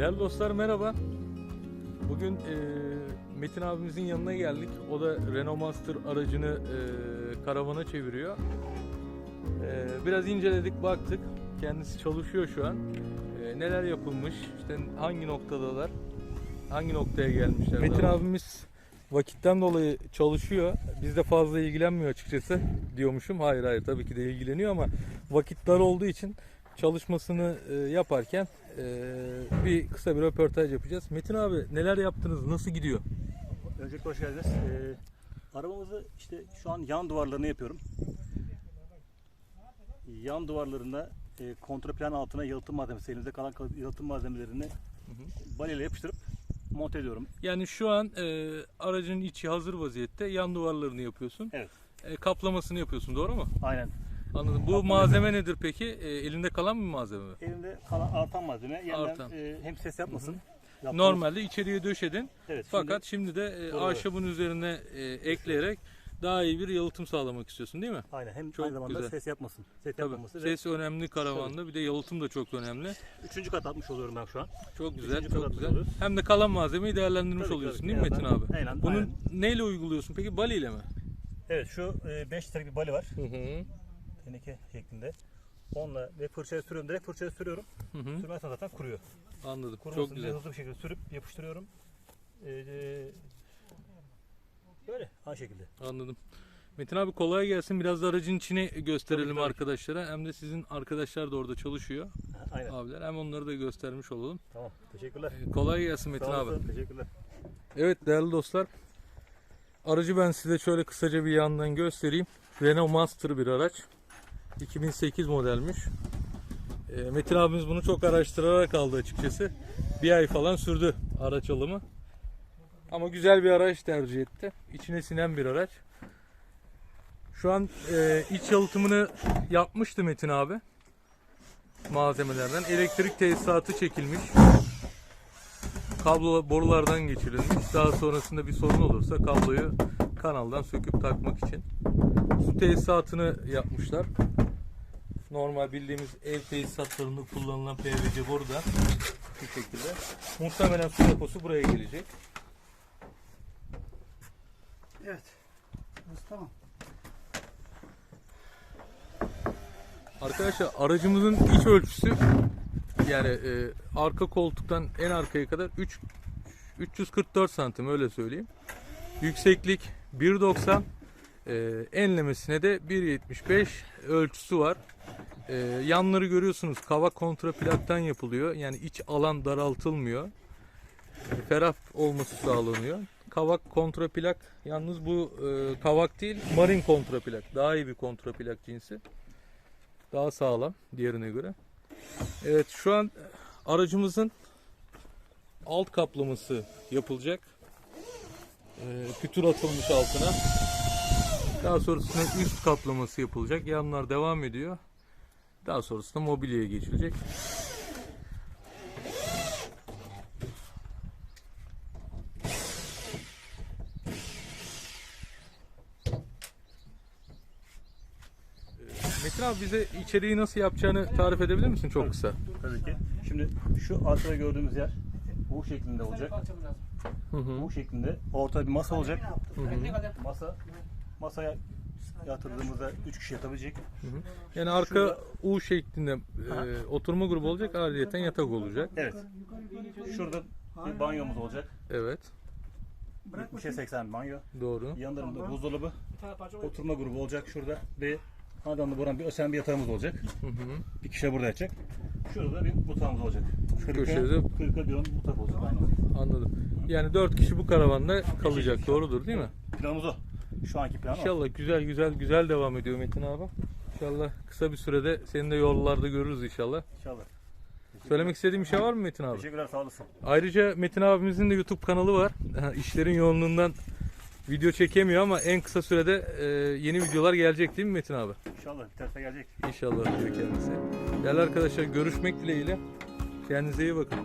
Değerli dostlar merhaba. Bugün e, Metin abimizin yanına geldik. O da Renault Master aracını e, karavana çeviriyor. E, biraz inceledik, baktık. Kendisi çalışıyor şu an. E, neler yapılmış, işte hangi noktadalar, hangi noktaya gelmişler. Metin abimiz vakitten dolayı çalışıyor. Bizde fazla ilgilenmiyor açıkçası diyormuşum. Hayır hayır tabii ki de ilgileniyor ama vakit dar olduğu için çalışmasını e, yaparken e, bir kısa bir röportaj yapacağız. Metin abi neler yaptınız? Nasıl gidiyor? Öncelikle hoş geldiniz. Ee, arabamızı işte şu an yan duvarlarını yapıyorum. Yan duvarlarında e, kontraplan altına yalıtım malzemesi, elimizde kalan kal- yalıtım malzemelerini balyeyle yapıştırıp monte ediyorum. Yani şu an e, aracın içi hazır vaziyette. Yan duvarlarını yapıyorsun. Evet. E, kaplamasını yapıyorsun doğru mu? Aynen. Anladım. Bu malzeme nedir peki? E, elinde kalan bir malzeme mi? Elimde kalan artan malzeme yeniden Artan. e, hem ses yapmasın. Yaptığımız- Normalde içeriye döşedin. evet, Fakat şimdi, de e, Doğru. ahşabın üzerine e, ekleyerek daha iyi bir yalıtım sağlamak istiyorsun değil mi? şimdi, aynen hem Çok aynı zamanda güzel. ses yapmasın. Ses Tabii. yapmaması. Ses önemli karavanda. Bir de yalıtım da çok önemli. Üçüncü kat atmış oluyorum ben şu an. Çok güzel, Üçüncü çok güzel. oluyoruz. Hem de kalan malzemeyi değerlendirmiş Tabii, oluyorsun tabii. değil mi Metin abi? aynen, Bunu aynen. neyle uyguluyorsun peki? Bali ile mi? Evet şu 5 litrelik bir bali var. Hı hı. Teneke şeklinde. Onunla ve fırçaya sürüyorum. Direkt fırçaya sürüyorum. Hı hı. Sürmezsen zaten kuruyor. Anladım. Kurumasın Çok güzel. hızlı bir şekilde sürüp yapıştırıyorum. Ee, e, böyle aynı şekilde. Anladım. Metin abi kolay gelsin. Biraz da aracın içini gösterelim Tabii, arkadaşlara. Hem de sizin arkadaşlar da orada çalışıyor. Aynen. Abiler. Hem onları da göstermiş olalım. Tamam. Teşekkürler. Ee, Kolay gelsin Metin Sağ abi. Teşekkürler. Evet değerli dostlar. Aracı ben size şöyle kısaca bir yandan göstereyim. Renault Master bir araç. 2008 modelmiş. Ee, Metin abimiz bunu çok araştırarak aldı açıkçası. Bir ay falan sürdü araç alımı. Ama güzel bir araç tercih etti. İçine sinen bir araç. Şu an e, iç yalıtımını yapmıştı Metin abi. Malzemelerden. Elektrik tesisatı çekilmiş kablo borulardan geçirilmiş. Daha sonrasında bir sorun olursa kabloyu kanaldan söküp takmak için. Su tesisatını yapmışlar. Normal bildiğimiz ev tesisatlarında kullanılan PVC boru da bu şekilde. Muhtemelen su deposu buraya gelecek. Evet. Burası tamam. Arkadaşlar aracımızın iç ölçüsü yani e, arka koltuktan en arkaya kadar 3 344 santim öyle söyleyeyim. Yükseklik 1.90 e, enlemesine de 1.75 ölçüsü var. E, yanları görüyorsunuz kavak kontraplaktan yapılıyor. Yani iç alan daraltılmıyor. E, ferah olması sağlanıyor. Kavak kontraplak yalnız bu e, kavak değil marin kontraplak. Daha iyi bir kontraplak cinsi. Daha sağlam diğerine göre. Evet şu an aracımızın alt kaplaması yapılacak. Ee, pütür atılmış altına. Daha sonrasında üst kaplaması yapılacak. Yanlar devam ediyor. Daha sonrasında mobilyaya geçilecek. Ee, Metin abi bize içeriği nasıl yapacağını tarif edebilir misin çok kısa? Tabii ki. Şimdi şu arkada gördüğümüz yer bu şeklinde olacak. Hı hı. Bu şeklinde. Ortada bir masa olacak. Hı hı. Masa masaya yatırdığımızda 3 kişi yatabilecek. Yani arka Şurada- U şeklinde e, oturma grubu olacak, ayrıyeten yatak olacak. Evet. Şurada bir banyomuz olacak. Evet, 70'e 80 bir banyo. doğru. Yanlarında buzdolabı, oturma grubu olacak şurada ve adamla buran bir ösen bir yatağımız olacak. Hı hı. Bir kişi burada yatacak. Şurada bir mutfağımız olacak. Kırka, Köşede- kırka bir mutfak olacak. Aynen. Anladım. Yani dört kişi bu karavanda kalacak, doğrudur değil mi? Planımız o. Şu anki plan o. İnşallah güzel güzel güzel devam ediyor Metin abi. İnşallah kısa bir sürede seni de yollarda görürüz inşallah. İnşallah. Söylemek istediğin bir şey var mı Metin abi? Teşekkürler sağ olasın. Ayrıca Metin abimizin de YouTube kanalı var. İşlerin yoğunluğundan video çekemiyor ama en kısa sürede e, yeni videolar gelecek değil mi Metin abi? İnşallah bir tarafa gelecek. İnşallah diyor kendisi. Değerli arkadaşlar görüşmek dileğiyle. Kendinize iyi bakın.